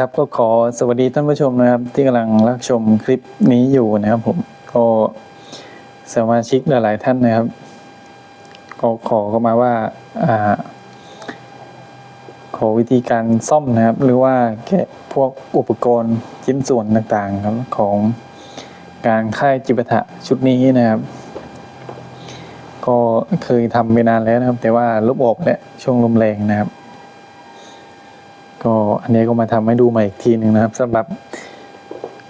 ครับก็ขอสวัสดีท่านผู้ชมนะครับ ที่กำลังรับชมคลิปนี้อยู่นะครับผมก็สมาชิกหลาย ๆ ท่านนะครับก็ขอเข้ามาว่าอ่า ขอวิธีการซ่อมนะครับ หรือว่าแกะพวกอุปกรณ์ชิ้นส่วนต่างๆครับของการค่ายจิปาถะชุดนี้นะครับ ก็เคยทำไปนานแล้วนะครับ แต่ว่าลบออกและช่วงลมแรงนะครับ ก็อันนี้ก็มาทำให้ดูใหม่อีกทีหนึ่งนะครับสำหรับ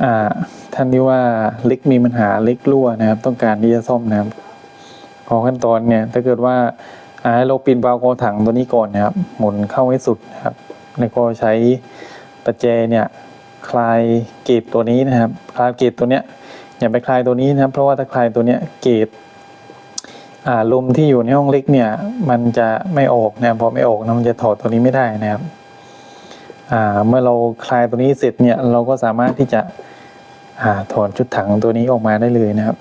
อ่าท่านที่ว่าล็กมีปัญหาล็กรั่วนะครับ ต้องการที่จะซ่อมนะครับพอขั้นตอนเนี่ยถ้าเกิดว่าอาให้เราปิดวาล์วกอถังตัวนี้ก่อนนะครับ หมุนเข้าให้สุดนะครับ แล้วก็ใช้ประแจเนี่ยคลายเกจตัวนี้นะครับ คลายเกจตัวเนี้ยอย่าไปคลายตัวนี้นะครับ เพราะว่าถ้าคลายตัวเนี้ยเกจอ่าลมที่อยู่ในห้องเล็กเนี่ย มันจะไม่ออกนะครับพอไม่ออกนะมันจะถอดตัวนี้ไม่ได้นะครับ เมื่อเราคลายตัวนี้เสร็จเนี่ยเราก็สามารถที่จะอถอดชุดถังตัวนี้ออกมาได้เลยนะครับ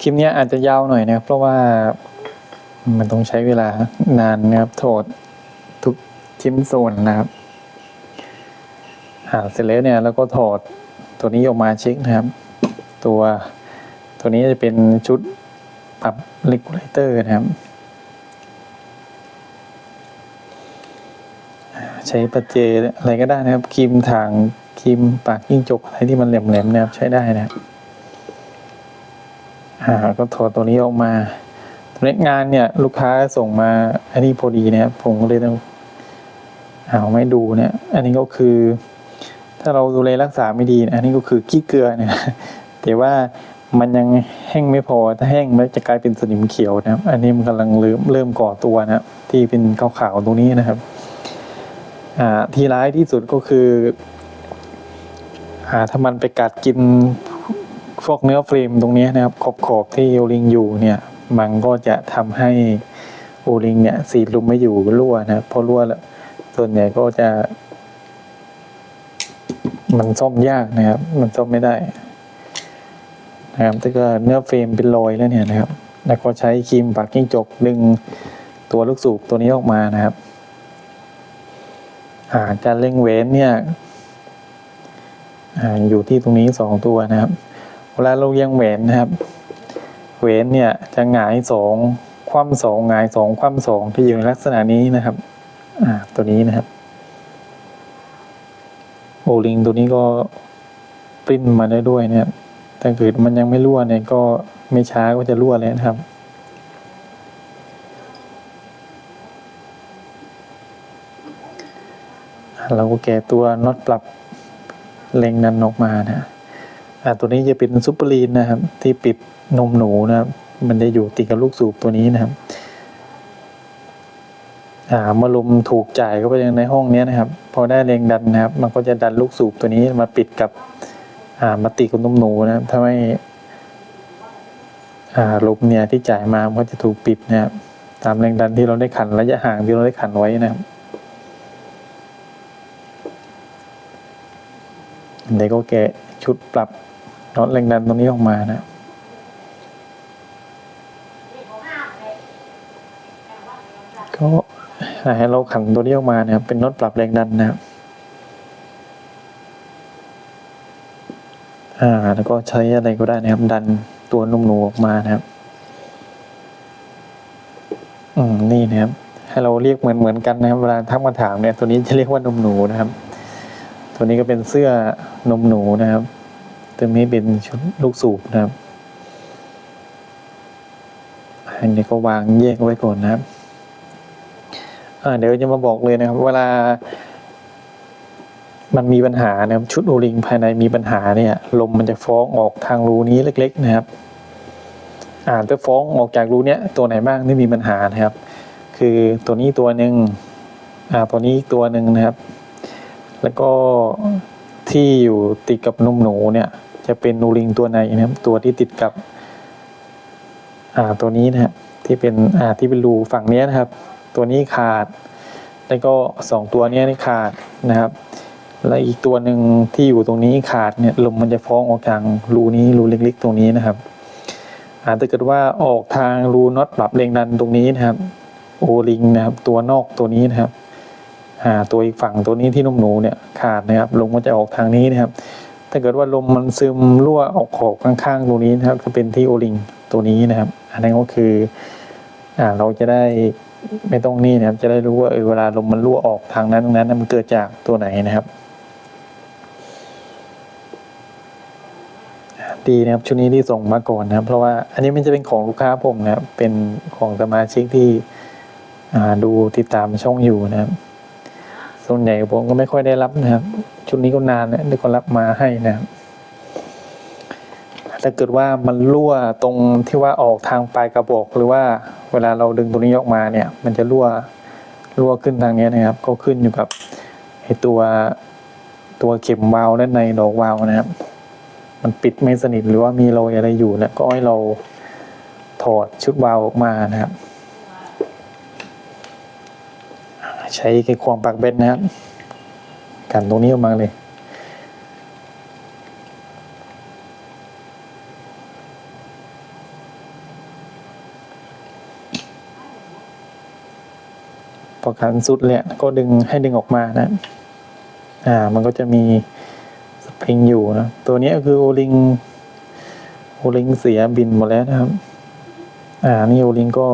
คลิปนี้อาจจะยาวหน่อยนะครับ เพราะว่ามันต้องใช้เวลานานนะครับถอดทุกชิ้นส่วนนะครับอ่าเสร็จแล้วเนี่ยเราก็ถอดตัวนี้ออกมาเช็คนะครับ ตัวตัวนี้จะเป็นชุดปรับเลกูเลเตอร์นะครับ ใช้ประเจอะไรก็ได้นะครับครีมถางครีมปากยิ่งจกอะไรที่มันแหลมๆนะครับใช้ได้นะครับอ่าก็ถอดตัวนี้ออกมาตัวนี้งานเนี่ยลูกค้าส่งมาอันนี้พอดีนะครับผมก็เลยต้องเอาไม่ดูเนี่ย อันนี้ก็คือ ถ้าเราดูแลรักษาไม่ดี อันนี้ก็คือขี้เกลือเนี่ยแต่ว่ามันยังแห้งไม่พอ ถ้าแห้งมันจะกลายเป็นสนิมเขียวนะครับ อันนี้มันกำลังเริ่มเริ่มก่อตัวนะครับที่เป็นขาวๆตรงนี้นะครับ ที่ร้ายที่สุดก็คืออ่าถ้ามันไปกัดกินพวกเนื้อเฟรมตรงนี้นะครับ ขอบขอบที่โอลิงอยู่เนี่ย มันก็จะทำให้โอลิงเนี่ยสีดลุมไม่อยู่รั่วนะเพราะรั่วแล้วส่วนใหญ่ก็จะ มันซ่อมยากนะครับ มันซ่อมไม่ได้นะครับถ้าเกิดเนื้อเฟรมเป็นรอยแล้วเนี่ยนะครับ แล้วก็ใช้ครีมปากกิ้งจกดึงตัวลูกสูบตัวนี้ออกมานะครับ การเล่งเว้นเนี่ยออยู่ที่ตรงนี้สองตัวนะครับ เวลาเราเลี้ยงแหวนนะครับ เว้นเนี่ยจะหงายสองคว่ำสองหงายสองคว่ำสองที่อยู่ในลักษณะนี้นะครับตัวนี้นะครับโอลิงตัวนี้ก็ปริ้นมาได้ด้วยเนี่ยถ้าเกิดมันยังไม่รั่วเนี่ยก็ไม่ช้าก็จะรั่วเลยนะครับ เราก็แกะตัวน็อตปรับเล็งนันออกมานะอ่าตัวนี้จะเป็นซุปเปอร์ลีนนะครับ ที่ปิดนมหนูนะครับมันจะอยู่ติดกับลูกสูบตัวนี้นะครับอ่ามื่อลมถูกจ่ายเข้าไปในห้องนี้นะครับ พอได้แรงดันนะครับ มันก็จะดันลูกสูบตัวนี้มาปิดกับอ่ามาติดกับนมหนูนะครับถ้าไม่อ่าลมเนี่ยที่จ่ายมามันก็จะถูกปิดนะครับตามแรงดันที่เราได้ขันระยะห่างที่เราได้ขันไว้นะครับ เดี๋ยวก็แกะชุดปรับน็อตแรงดันตรงนี้ออกมานะก็ให้เราขันตัวนี้ออกมานะครับเป็นน็อตปรับแรงดันนะครับอ่าแล้วก็ใช้อะไรก็ได้นะครับ ดันตัวนุ่มหนูออกมานะครับ อืมนี่นะครับ ให้เราเรียกเหมือนเหมือนกันนะครับ เวลาทักมาถามเนี่ย ตัวนี้จะเรียกว่านมหนูนะครับ ตัวนี้ก็เป็นเสื้อนมหนูนะครับตัวนี้เป็นชุดลูกสูบนะครับ อันนี้ก็วางแยกไว้ก่อนนะครับเดี๋ยวจะมาบอกเลยนะครับ เวลา มันมีปัญหานะครับชุดโอลิงภายในมีปัญหาเนี่ย ลมมันจะฟ้องออกทางรูนี้เล็ก ๆ นะครับ อ่าจะฟ้องออกจากรูเนี้ยตัวไหนบ้างที่มีปัญหานะครับ คือตัวนี้ตัวหนึ่งอ่าตัวนี้ตัวหนึ่งนะครับ แล้วก็ที่อยู่ติดกับนมหนูเนี่ย จะเป็นนูริงตัวในนะครับตัวที่ติดกับ อ่าตัวนี้นะครับที่เป็นอ่าที่เป็นรูฝั่งนี้นะครับ ตัวนี้ขาด แล้วก็สองตัวนี้นี่ขาดนะครับ และอีกตัวหนึ่งที่อยู่ตรงนี้ขาดเนี่ยลมมันจะฟ้องออกทางรูนี้รูเล็กๆ ตรงนี้นะครับอาถ้าเกิดว่าออกทางรูน็อตปรับแรงดันตรงนี้นะครับ โอลิงนะครับ ตัวนอกตัวนี้นะครับ อ่าตัวอีกฝั่งตัวนี้ที่นุ่มหนูเนี่ยขาดนะครับลมก็จะออกทางนี้นะครับ ถ้าเกิดว่าลมมันซึมรั่วออกขอบข้างๆตรงนี้นะครับจะเป็นที่โอลิงตัวนี้นะครับ อันนั้นก็คืออ่าเราจะได้ไม่ต้องนี่นะครับ จะได้รู้ว่าเออเวลาลมมันรั่วออกทางนั้นตรงนั้นมันเกิดจากตัวไหนนะครับดีนะครับชุดนี้ที่ส่งมาก่อนนะครับ เพราะว่าอันนี้มันจะเป็นของลูกค้าผมนะครับเป็นของสมาชิกที่ดูติดตามช่องอยู่นะครับ ส่วนใหญ่ผมก็ไม่ค่อยได้รับนะครับ ชุดนี้ก็นานแล้วที่คนรับมาให้นะครับถ้าเกิดว่ามันรั่วตรงที่ว่าออกทางปลายกระบอกหรือว่าเวลาเราดึงตัวนี้ออกมาเนี่ย มันจะรั่วรั่วขึ้นทางนี้นะครับ ก็ขึ้นอยู่กับไอตัวตัวเข็มวาล์วด้านในดอกวาล์วนะครับ มันปิดไม่สนิทหรือว่ามีรอยอะไรอยู่เนี่ยก็ให้เราถอดชุดวาล์วออกมานะครับ ใช้ไขควงปักเบ็ดนะครับ กันตรงนี้ออกมาเลยพอขันสุดเลยก็ดึงให้ดึงออกมานะ อ่า มันก็จะมีสปริงอยู่นะ ตัวนี้ก็คือโอลิงโอลิงเสียบินหมดแล้วนะครับ อ่า นี่โอลิงก็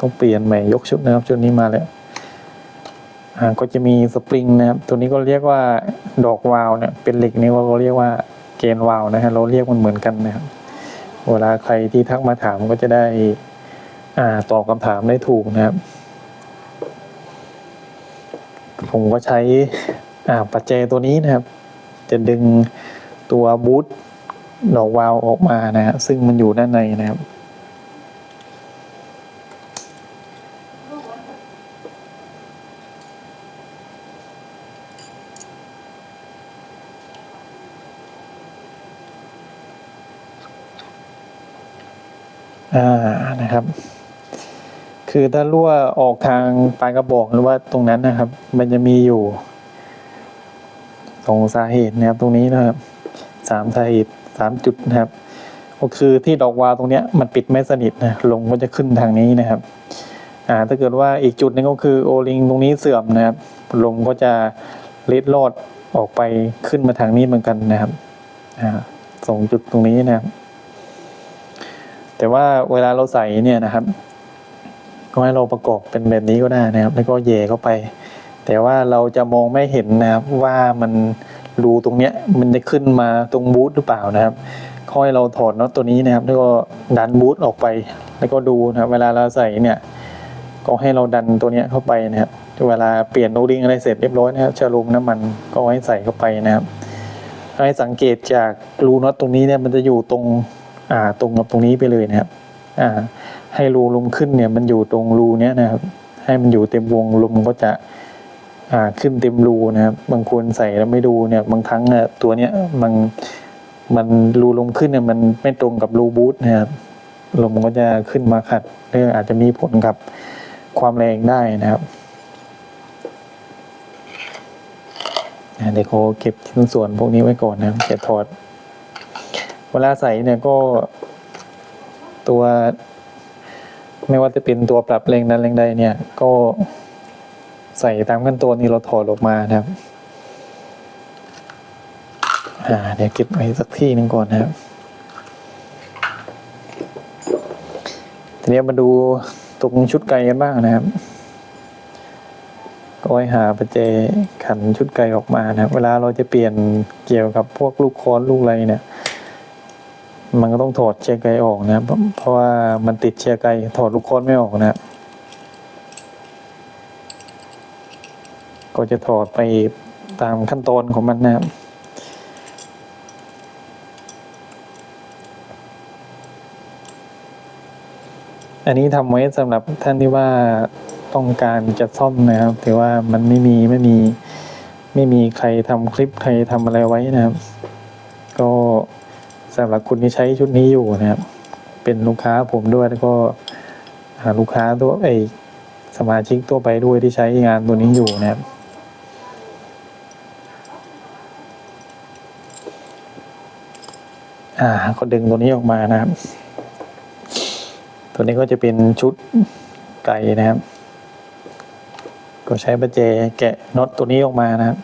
ต้องเปลี่ยนใหม่ยกชุดนะครับชุดนี้มาแล้ว ก็จะมีสปริงนะครับ ตัวนี้ก็เรียกว่าดอกวาล์วเนี่ย เป็นเหล็กนี่เราเรียกว่าเกนวาล์วนะฮะ เราเรียกมันเหมือนกันนะครับ เวลาใครที่ทักมาถามก็จะได้อ่าตอบคำถามได้ถูกนะครับ ผมก็ใช้อ่าปัจเจตัวนี้นะครับ จะดึงตัวบูทดอกวาล์วออกมานะฮะ ซึ่งมันอยู่ด้านในนะครับ อ่านะครับ คือถ้ารั่วออกทางปลายกระบอกหรือว่าตรงนั้นนะครับ มันจะมีอยู่สองสาเหตุนะครับตรงนี้นะครับสามสาเหตุสามจุดนะครับ ก็คือที่ดอกวาวตรงเนี้ยมันปิดไม่สนิทนะลมก็จะขึ้นทางนี้นะครับอ่าถ้าเกิดว่าอีกจุดหนึงก็คือโอลิงตรงนี้เสื่อมนะครับลมก็จะเล็ดลอดออกไปขึ้นมาทางนี้เหมือนกันนะครับอ่าสองจุดตรงนี้นะครับ แต่ว่าเวลาเราใส่เนี่ยนะครับ ก็ให้เราประกอบเป็นแบบนี้ก็ได้นะครับ แล้วก็แหย่เข้าไป แต่ว่าเราจะมองไม่เห็นนะครับว่ามันรูตรงเนี้ยมันจะขึ้นมาตรงบูทหรือเปล่านะครับค่อยเราถอดน็อตตัวนี้นะครับ แล้วก็ดันบูทออกไป แล้วก็ดูนะครับ เวลาเราใส่เนี่ยก็ให้เราดันตัวเนี้ยเข้าไปนะครับ เวลาเปลี่ยนโอลิงอะไรเสร็จเรียบร้อยนะครับชะลมน้ำมันก็ให้ใส่เข้าไปนะครับให้สังเกตจากรูน็อตตรงนี้เนี่ยมันจะอยู่ตรง ตรงกับตรงนี้ไปเลยนะครับให้รูลมขึ้นเนี่ยมันอยู่ตรงรูเนี้ยนะครับ ให้มันอยู่เต็มวงลมก็จะขึ้นเต็มรูนะครับบางคนใส่แล้วไม่ดูเนี่ยบางครั้งตัวเนี้ยมันมันรูลมขึ้นเนี่ยมันไม่ตรงกับรูบูทนะครับลมก็จะขึ้นมาขัดเรื่องอาจจะมีผลกับความแรงได้นะครับเดี๋ยวเขาเก็บชิ้นส่วนพวกนี้ไว้ก่อนนะครับจะถอด เวลาใส่เนี่ยก็ตัว ไม่ว่าจะเป็นตัวปรับแรงดันแรงใดเนี่ย ก็ใส่ตามขั้นตอนที่เราถอดออกมานะครับอ่าเดี๋ยวเก็บไว้สักที่หนึ่งก่อนนะครับ ทีนี้มาดูตรงชุดไก่กันบ้างนะครับก็ให้หาประแจขันชุดไก่ออกมานะครับ เวลาเราจะเปลี่ยนเกี่ยวกับพวกลูกค้อนลูกอะไรเนี่ย มันก็ต้องถอดเชียร์ไกออกนะครับ เพราะว่ามันติดเชียร์ไกถอดลูกค้นไม่ออกนะครับก็จะถอดไปตามขั้นตอนของมันนะครับอันนี้ทำไว้สำหรับท่านที่ว่าต้องการจะซ่อมนะครับแต่ว่ามันไม่มีไม่มีไม่มีใครทำคลิปใครทำอะไรไว้นะครับ ก็ สำหรับคุณที่ใช้ชุดนี้อยู่นะครับ เป็นลูกค้าผมด้วยแล้วก็ลูกค้าตัวไอสมาชิกตัวไปด้วยที่ใช้งานตัวนี้อยู่นะครับอ่าก็ดึงตัวนี้ออกมานะครับ ตัวนี้ก็จะเป็นชุดไก่นะครับ ก็ใช้ประแจแกะน็อตตัวนี้ออกมานะครับ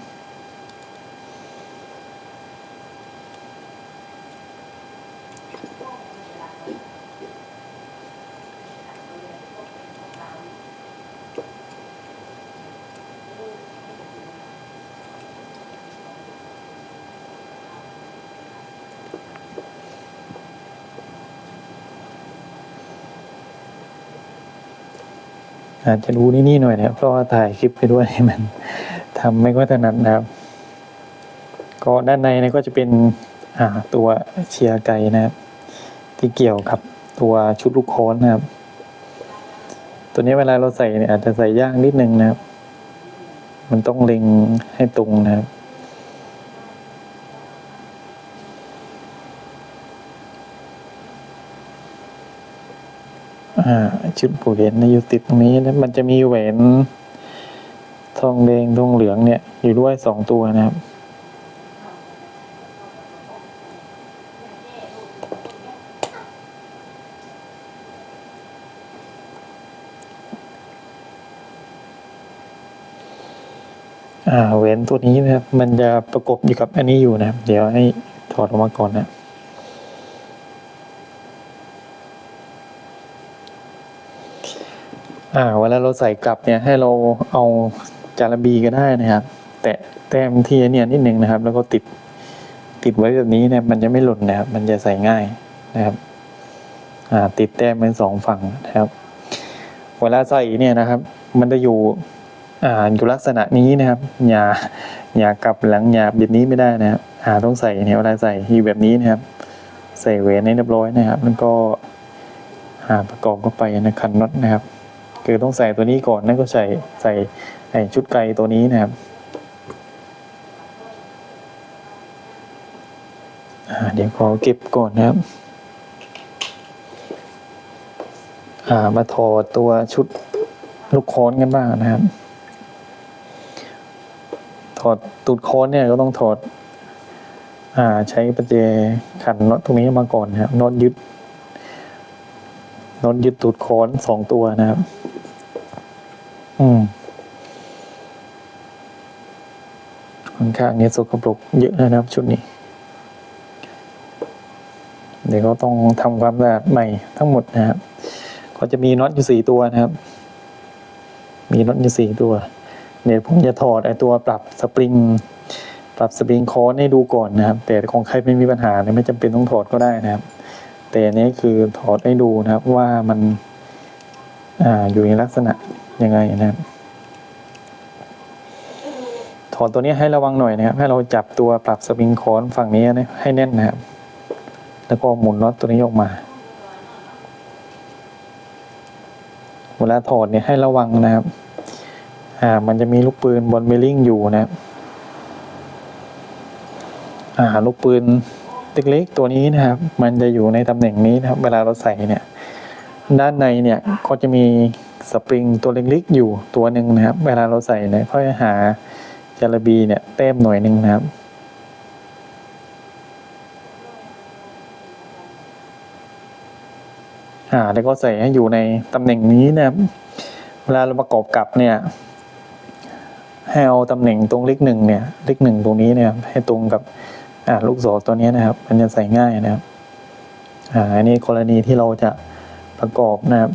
อาจจะดูนี่ๆหน่อยนะครับเพราะว่าถ่ายคลิปไปด้วยมันทำไม่ค่อยถนัดนะครับ ก็ด้านในนี่ก็จะเป็นอ่าตัวเชียร์ไก่นะครับ ที่เกี่ยวกับตัวชุดลูกค้อนนะครับ ตัวนี้เวลาเราใส่เนี่ยอาจจะใส่ยากนิดนึงนะครับ มันต้องเล็งให้ตรงนะครับ อ่าชุดผูกเห็นในอยู่ติดตรงนี้นะมันจะมีแหวนทองแดงทองเหลืองเนี่ย อยู่ด้วยสองตัวนะครับอ่าแหวนตัวนี้นะครับ มันจะประกบอยู่กับอันนี้อยู่นะครับ เดี๋ยวให้ถอดออกมาก่อนนะ อ่าเวลาเราใส่กลับเนี่ยให้เราเอาจารบีก็ได้นะครับ แตะแต้มที่เนี่ยนิดนึงนะครับ แล้วก็ติดติดไว้แบบนี้เนี่ยมันจะไม่หล่นนะครับ มันจะใส่ง่ายนะครับอ่าติดแต้มเป็นสองฝั่งนะครับ เวลาใส่เนี่ยนะครับ มันจะอยู่อ่าอยู่ลักษณะนี้นะครับอย่าอย่ากลับหลังอย่าแบบนี้ไม่ได้นะครับอ่าต้องใส่เนี่ยเวลาใส่อยู่แบบนี้นะครับ ใส่เวนให้เรียบร้อยนะครับ แล้วก็อ่าประกอบเข้าไปในคันน็อตนะครับ คือต้องใส่ตัวนี้ก่อนนั่นก็ใส่ใส่ไอชุดไกลตัวนี้นะครับอ่าเดี๋ยวขอเก็บก่อนนะครับอ่ามาถอดตัวชุดลูกค้อนกันบ้างนะครับ ถอดตูดค้อนเนี่ยก็ต้องถอดอ่าใช้ประแจขันน็อตตรงนี้มาก่อนนะครับน็อตยึดน็อตยึดตูดค้อนสองตัวนะครับ อืมค่อนข้างนี้สกปรกเยอะนะครับ ชุดนี้ เดี๋ยวก็ต้องทำความสะอาดใหม่ทั้งหมดนะครับ ก็จะมีน็อตอยู่สี่ตัวนะครับ มีน็อตอยู่สี่ตัว เดี๋ยวผมจะถอดไอตัวปรับสปริง ปรับสปริงคอร์สให้ดูก่อนนะครับ แต่ของใครไม่มีปัญหาเนี่ยไม่จำเป็นต้องถอดก็ได้นะครับ แต่นี้คือถอดให้ดูนะครับว่ามันออยู่ในลักษณะ ยังไงนะครับถอดตัวนี้ให้ระวังหน่อยนะครับ ให้เราจับตัวปรับสปริงคอร์สฝั่งนี้นะให้แน่นนะครับ แล้วก็หมุนน็อตตัวนี้ออกมา เวลาถอดเนี่ยให้ระวังนะครับ อ่า มันจะมีลูกปืนบนเบลลิ่งอยู่นะครับ อ่า ลูกปืนเล็กๆตัวนี้นะครับ มันจะอยู่ในตำแหน่งนี้นะครับ เวลาเราใส่เนี่ย ด้านในเนี่ยก็จะมีสปริงตัวเล็กๆอยู่ตัวหนึ่งนะครับ เวลาเราใส่เนี่ยค่อยหาจาระบีเนี่ยแต้มหน่อยหนึ่งนะครับ อ่าแล้วก็ใส่ให้อยู่ในตำแหน่งนี้นะครับ เวลาเราประกอบกับเนี่ยให้เอาตำแหน่งตรงเลขหนึ่งเนี่ยเลขหนึ่งตรงนี้เนี่ยให้ตรงกับอ่าลูกศรตัวนี้นะครับ มันจะใส่ง่ายนะครับ อ่าอันนี้กรณีที่เราจะ ประกอบนะครับ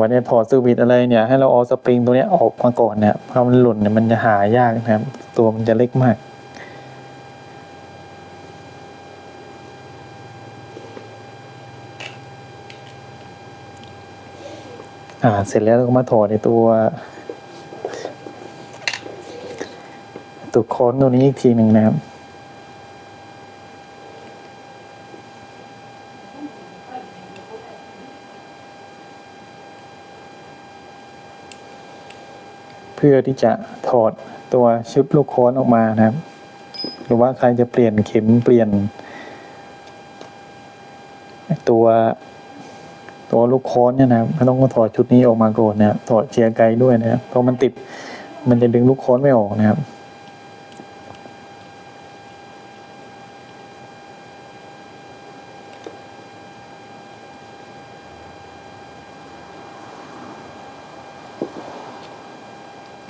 วันนี้ถอดสวิตอะไรเนี่ยให้เราเอาสปริงตัวนี้ออกมาก่อนเนี่ยเพราะมันหล่นเนี่ยมันจะหายากนะครับ ตัวมันจะเล็กมากอ่าเสร็จแล้วเราก็มาถอดในตัว ตัวค้อนตัวนี้อีกทีหนึ่งนะครับ เพื่อที่จะถอดตัวชุดลูกโค้อนออกมานะครับ หรือว่าใครจะเปลี่ยนเข็มเปลี่ยน ตัวตัวลูกโค้อนเนี่ยนะครับต้องถอดชุดนี้ออกมาก่อนนะครับถอดเชียร์ไกด์ด้วยนะครับเพราะมันติดมันจะดึงลูกโค้อนไม่ออกนะครับ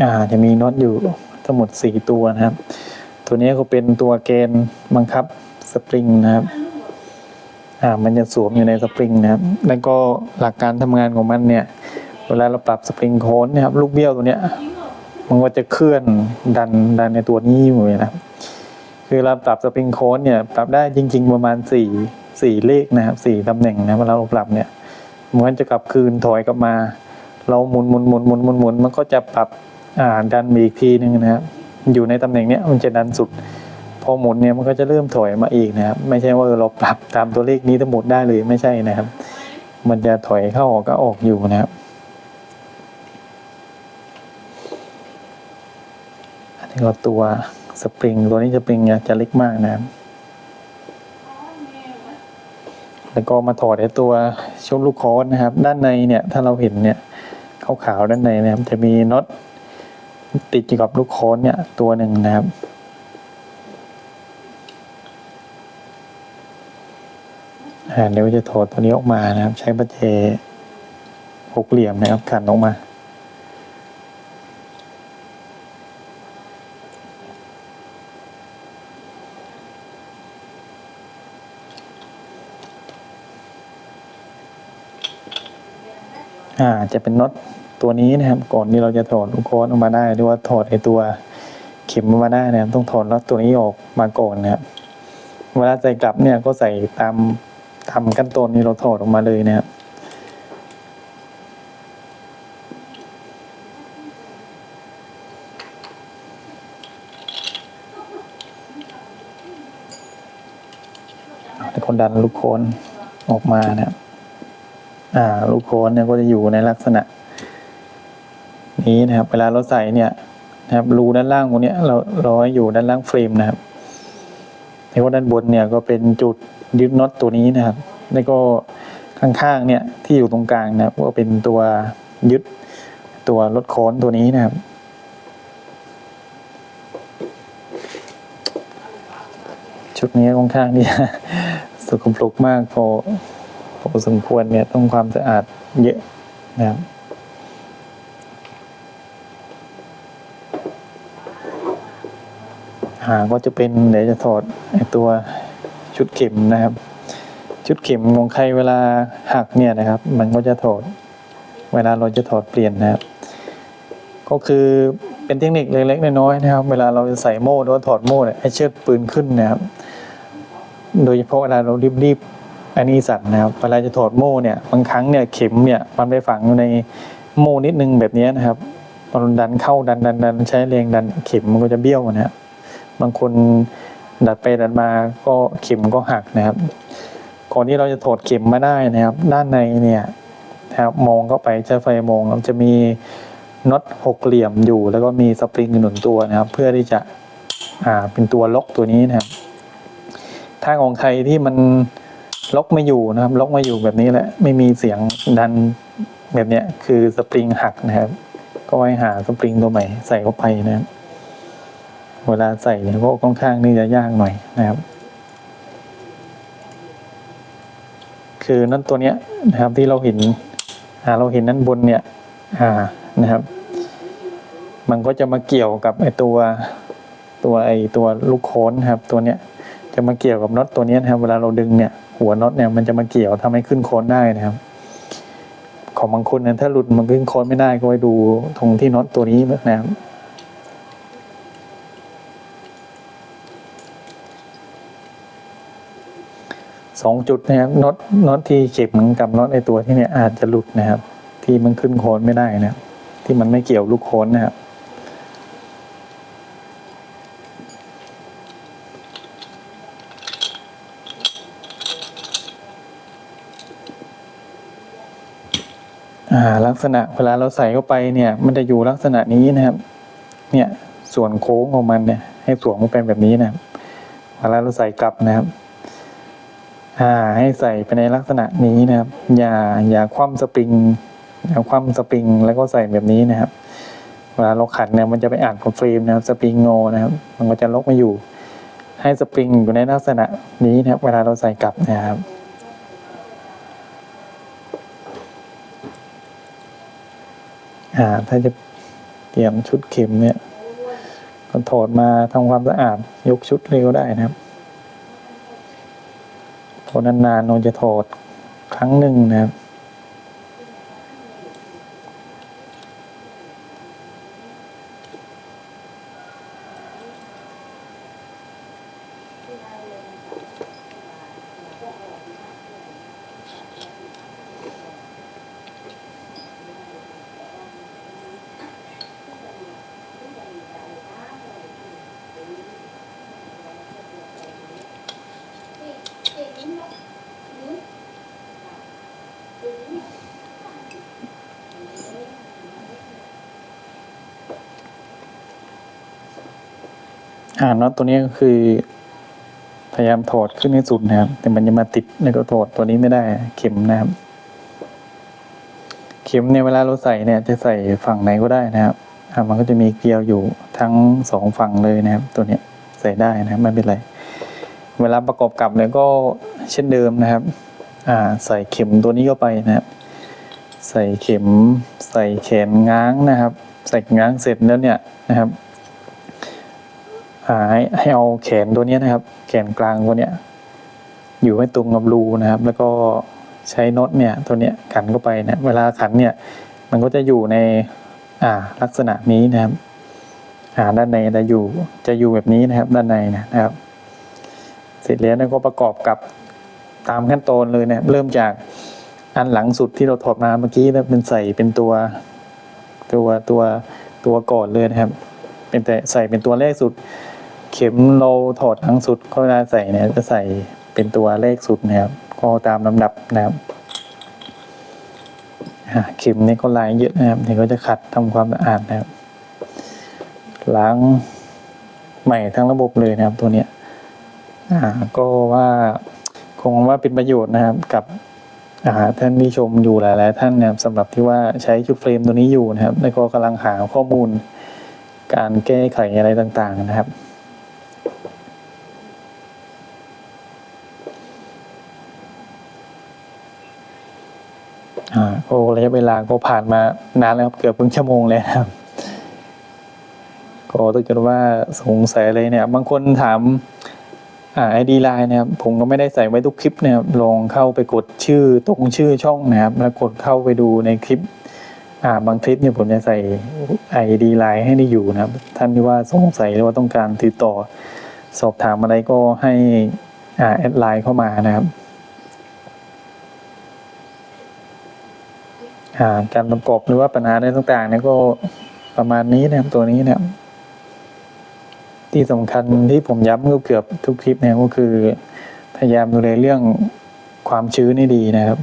อ่าจะมีน็อตอยู่ทั้งหมดสี่ตัวนะครับ ตัวนี้ก็เป็นตัวเกณฑ์บังคับสปริงนะครับอ่ามันจะสวมอยู่ในสปริงนะครับ แล้วก็หลักการทำงานของมันเนี่ย เวลาเราปรับสปริงโค้นนะครับ ลูกเบี้ยวตัวเนี้ย มันก็จะเคลื่อนดันดันในตัวนี้อยู่นะครับ คือเราปรับสปริงโค้นเนี่ย ปรับได้จริง ๆ ประมาณสี่สี่เลขนะครับสี่ตำแหน่งนะเวลาเราปรับเนี่ย มันก็จะกลับคืนถอยกลับมา เราหมุนหมุนหมุนหมุนหมุนหมุนมันก็จะปรับ ดันมาอีกทีหนึ่งนะครับอยู่ในตำแหน่งเนี้ยมันจะดันสุด พอหมุนเนี่ยมันก็จะเริ่มถอยมาอีกนะครับ ไม่ใช่ว่าเราปรับตามตัวเลขนี้ทั้งหมดได้เลยไม่ใช่นะครับ มันจะถอยเข้าออกก็ออกอยู่นะครับอันนี้ก็ตัวสปริงตัวนี้สปริงเนี่ยจะเล็กมากนะครับแล้วก็มาถอดไอ้ตัวช่วงลูกคอสนะครับ ด้านในเนี่ยถ้าเราเห็นเนี่ยขาวๆด้านในนะครับจะมีน็อต ติดอยู่กับลูกคอสเนี่ยตัวหนึ่งนะครับอ่าเดี๋ยวจะถอดตัวนี้ออกมานะครับ ใช้ประแจหกเหลี่ยมนะครับขันออกมาอ่าจะเป็นน็อต ตัวนี้นะครับก่อนที่เราจะถอดลูกโค้ดออกมาได้ หรือว่าถอดไอตัวเข็มออกมาได้นะครับ ต้องถอดน็อตตัวนี้ออกมาก่อนนะครับเวลาใส่กลับเนี่ยก็ใส่ตามตามขั้นตอนนี้เราถอดออกมาเลยนะครับแล้วก็ดันลูกโคนออกมานะครับอ่า ลูกโคนเนี่ยก็จะอยู่ในลักษณะ นี้นะครับ เวลาเราใส่เนี่ยนะครับรูด้านล่างตรงนี้เราเราอยู่ด้านล่างเฟรมนะครับแล้วก็ด้านบนเนี่ยก็เป็นจุดยึดน็อตตัวนี้นะครับ แล้วก็ข้างๆเนี่ยที่อยู่ตรงกลางนะครับก็เป็นตัวยึดตัวรถโค้นตัวนี้นะครับชุดนี้ค่อนข้างที่จะสกปรกมากพอพอสมควรเนี่ยต้องความสะอาดเยอะนะครับ หางก็จะเป็นเดี๋ยวจะถอดไอตัวชุดเข็มนะครับ ชุดเข็มของใครเวลาหักเนี่ยนะครับ มันก็จะถอด เวลาเราจะถอดเปลี่ยนนะครับ ก็คือเป็นเทคนิคเล็กๆน้อยๆนะครับ เวลาเราจะใส่โม่หรือว่าถอดโม่เนี่ยให้เชือกปืนขึ้นนะครับ โดยเฉพาะเวลาเรารีบๆอันนี้สั่นนะครับเวลาจะถอดโม่เนี่ยบางครั้งเนี่ยเข็มเนี่ยมันไปฝังอยู่ในโม่นิดนึงแบบนี้นะครับตอนดันเข้าดันดันดันใช้แรงดันเข็มมันก็จะเบี้ยวนะครับ บางคนดัดไปดัดมาก็เข็มก็หักนะครับ ก่อนที่เราจะถอดเข็มมาได้นะครับ ด้านในเนี่ยนะครับมองเข้าไปใช้ไฟมองมันจะมีน็อตหกเหลี่ยมอยู่ แล้วก็มีสปริงหนุนตัวนะครับ เพื่อที่จะอ่าเป็นตัวล็อกตัวนี้นะครับ ถ้าของใครที่มันล็อกไม่อยู่นะครับ ล็อกไม่อยู่แบบนี้แหละไม่มีเสียงดันแบบเนี้ยคือสปริงหักนะครับ ก็ให้หาสปริงตัวใหม่ใส่เข้าไปนะครับ เวลาใส่เนี่ยก็ค่อนข้างนี่จะยากหน่อยนะครับ คือนั่นตัวเนี้ยนะครับที่เราเห็นอ่าเราเห็นนั่นบนเนี่ยอ่านะครับ มันก็จะมาเกี่ยวกับไอตัวตัวไอตัวลูกโค้นครับตัวเนี้ยจะมาเกี่ยวกับน็อตตัวเนี้ยนะครับ เวลาเราดึงเนี่ยหัวน็อตเนี่ยมันจะมาเกี่ยวทำให้ขึ้นโค้นได้นะครับ ของบางคนเนี่ยถ้าหลุดมันขึ้นโค้นไม่ได้ก็ไปดูตรงที่น็อตตัวนี้นะครับ สองจุดนะครับน็อตน็อตที่เข็มกับน็อตในตัวที่เนี่ยอาจจะหลุดนะครับ ที่มันขึ้นโคนไม่ได้นะครับที่มันไม่เกี่ยวลูกโคนนะครับลักษณะเวลาเราใส่เข้าไปเนี่ย มันจะอยู่ลักษณะนี้นะครับ เนี่ยส่วนโค้งของมันเนี่ย ให้สวมมันเป็นแบบนี้นะครับเวลาเราใส่กลับนะครับ อ่าให้ใส่ไปในลักษณะนี้นะครับ อย่าอย่าคว่ำสปริงอย่าคว่ำสปริงแล้วก็ใส่แบบนี้นะครับ เวลาเราขัดเนี่ยมันจะไปอ่านกับเฟรมนะครับ สปริงงอนะครับ มันก็จะลอกม่อยู่ ให้สปริงอยู่ในลักษณะนี้นะครับ เวลาเราใส่กลับนะครับอ่าถ้าจะจลี่ยนชุดเข็มเนี่ยก็ถอดมาทำความสะอาดยกชุดเร็วได้นะครับ พอนานๆนนจะถอดครั้งหนึ่งนะครับ อ่าน็อตตัวนี้ก็คือ พยายามถอดขึ้นให้สุดนะครับ แต่มันจะมาติดแล้วก็ถอดตัวนี้ไม่ได้เข็มนะครับ เข็มเนี่ยเวลาเราใส่เนี่ยจะใส่ฝั่งไหนก็ได้นะครับอ่ามันก็จะมีเกลียวอยู่ทั้งสองฝั่งเลยนะครับ ตัวเนี้ยใส่ได้นะครับไม่เป็นไร เวลาประกอบกับเนี่ยก็เช่นเดิมนะครับ อ่าใส่เข็มตัวนี้เข้าไปนะครับ ใส่เข็มใส่แขนง้างนะครับ ใส่ง้างเสร็จแล้วเนี่ยนะครับ ให้ให้เอาแขนตัวนี้นะครับ แขนกลางตัวเนี้ยอยู่ให้ตรงกับรูนะครับ แล้วก็ใช้น็อตเนี่ยตัวเนี้ยขันเข้าไปนะเวลาขันเนี่ยมันก็จะอยู่ในอ่าลักษณะนี้นะครับอ่าด้านในจะอยู่จะอยู่แบบนี้นะครับ ด้านในนะครับ เสร็จแล้วเนี่ยก็ประกอบกับตามขั้นตอนเลยนะครับเริ่มจากอันหลังสุดที่เราถอดมาเมื่อกี้นะเป็นใส่เป็นตัวตัวตัวตัวก่อนเลยนะครับ เป็นแต่ใส่เป็นตัวแรกสุด เข็มเราถอดหลังสุดก็เวลาใส่เนี่ยจะใส่เป็นตัวแรกสุดนะครับ ก็ตามลำดับนะครับเข็มนี่ก็ลายเยอะนะครับเดี๋ยวก็จะขัดทำความสะอาดนะครับล้างใหม่ทั้งระบบเลยนะครับตัวเนี้ยก็ว่าคงว่าเป็นประโยชน์นะครับกับท่านที่ชมอยู่หลายๆท่านนะครับสำหรับที่ว่าใช้ชุดเฟรมตัวนี้อยู่นะครับ แล้วก็กำลังหาข้อมูลการแก้ไขอะไรต่างๆนะครับ โอ่าก็ระยะเวลาก็ผ่านมานานแล้วครับเกือบครึ่งชั่วโมงเลยนะครับ ก็ถ้าเกิดว่าสงสัยอะไรเนี่ย บางคนถามไอดีไลน์นะครับผมก็ไม่ได้ใส่ไว้ทุกคลิปนะครับลองเข้าไปกดชื่อตรงชื่อช่องนะครับ แล้วกดเข้าไปดูในคลิปอ่าบางคลิปเนี่ยผมจะใส่ไอดีไลน์ให้ได้อยู่นะครับ ท่านที่ว่าสงสัยหรือว่าต้องการติดต่อ สอบถามอะไรก็ให้แอดไลน์เข้ามานะครับาการประกอบหรือว่าปัญหาอะไรต่างๆเนี่ยก็ประมาณนี้นะครับตัวนี้นะครับที่สำคัญที่ผมย้ำก็เกือบทุกคลิปเนี่ยก็คือ พยายามดูแลเรื่องความชื้นให้ดีนะครับ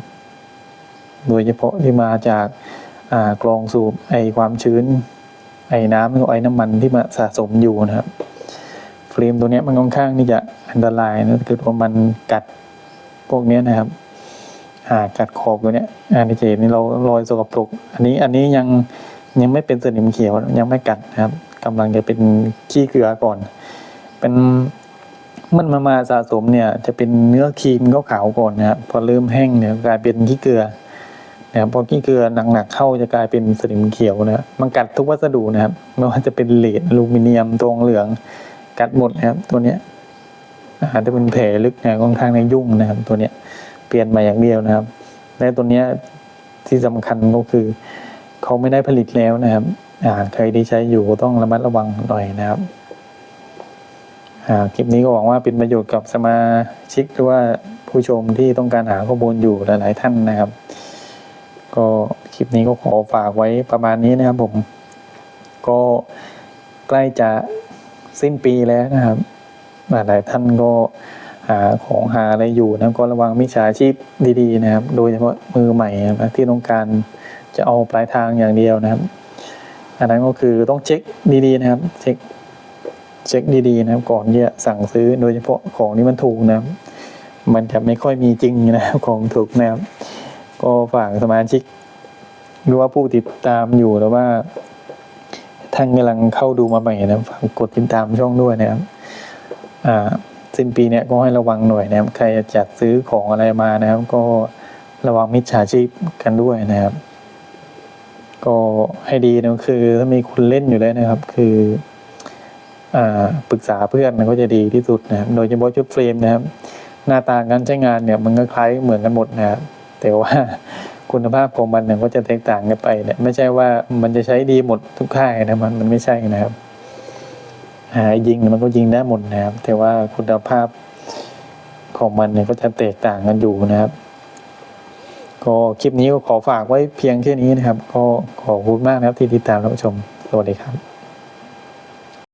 โดยเฉพาะที่มาจากกรองสูบไอความชื้น ไอน้ำหรือไอน้ำมันที่มาสะสมอยู่นะครับ เฟรมตัวเนี้ยมันค่อนข้างที่จะอันตรายนะคือว่ามันกัดพวกเนี้ยนะครับอ่ากัดขอบตัวเนี้ยอ่านี่จะเห็นนี่เรารอยสกปรกอันนี้อันนี้ยังยังไม่เป็นสนิมเขียวยังไม่กัดนะครับกำลังจะเป็นขี้เกลือก่อน เป็นมันมามาสะสมเนี่ย จะเป็นเนื้อครีมก็ขาวก่อนนะครับพอเริ่มแห้งเนี่ยกลายเป็นขี้เกลือนะครับพอขี้เกลือหนักๆเข้าจะกลายเป็นสนิมเขียวนะครับมันกัดทุกวัสดุนะครับไม่ว่าจะเป็นเหล็กอลูมิเนียมทองเหลือง กัดหมดนะครับ ตัวเนี้ยอาจจะเป็นแผลลึกนี่ยค่อนข้างในยุ่งนะครับ ตัวเนี้ยเปลี่ยนมาอย่างเดียวนะครับและตัวเนี้ยที่สำคัญก็คือเขาไม่ได้ผลิตแล้วนะครับอ่าใครที่ใช้อยู่ต้องระมัดระวังหน่อยนะครับคลิปนี้ก็หวังว่าเป็นประโยชน์กับสมาชิกหรือว่าผู้ชมที่ต้องการหาข้อมูลอยู่หลาย ๆ ท่านนะครับ ก็คลิปนี้ก็ขอฝากไว้ประมาณนี้นะครับผม ก็ใกล้จะ สิ้นปีแล้วนะครับหลายท่านก็หาของหาอะไรอยู่นะก็ระวังมิจฉาชีพดีๆนะครับ โดยเฉพาะมือใหม่นะที่ต้องการจะเอาปลายทางอย่างเดียวนะครับ อันนั้นก็คือต้องเช็คดีๆนะครับ เช็คเช็คดีๆนะครับ ก่อนที่จะสั่งซื้อโดยเฉพาะของที่มันถูกนะครับ มันจะไม่ค่อยมีจริงนะครับของถูกนะครับ ก็ฝากสมาชิกหรือว่าผู้ติดตามอยู่แล้วว่า ท่านกำลังเข้าดูมาใหม่นะครับฝากกดติดตามช่องด้วยนะครับอ่าสิ้นปีเนี้ยก็ให้ระวังหน่อยนะครับ ใครจะซื้อของอะไรมานะครับ ก็ระวังมิจฉาชีพกันด้วยนะครับ ก็ให้ดีนะคือถ้ามีคนเล่นอยู่แล้วนะครับ คืออ่าปรึกษาเพื่อนมันก็จะดีที่สุดนะครับ โดยเฉพาะชุดเฟรมนะครับ หน้าตาการใช้งานเนี่ยมันก็คล้ายเหมือนกันหมดนะครับแต่ว่า คุณภาพของมันเนี่ยก็จะแตกต่างกันไปเนี่ยไม่ใช่ว่ามันจะใช้ดีหมดทุกค่ายนะมันมันไม่ใช่นะครับ หายิงมันก็ยิงได้หมดนะครับ แต่ว่าคุณภาพของมันเนี่ยก็จะแตกต่างกันอยู่นะครับ ก็คลิปนี้ก็ขอฝากไว้เพียงแค่นี้นะครับ ก็ขอบคุณมากนะครับที่ติดตามรับชมสวัสดีครับ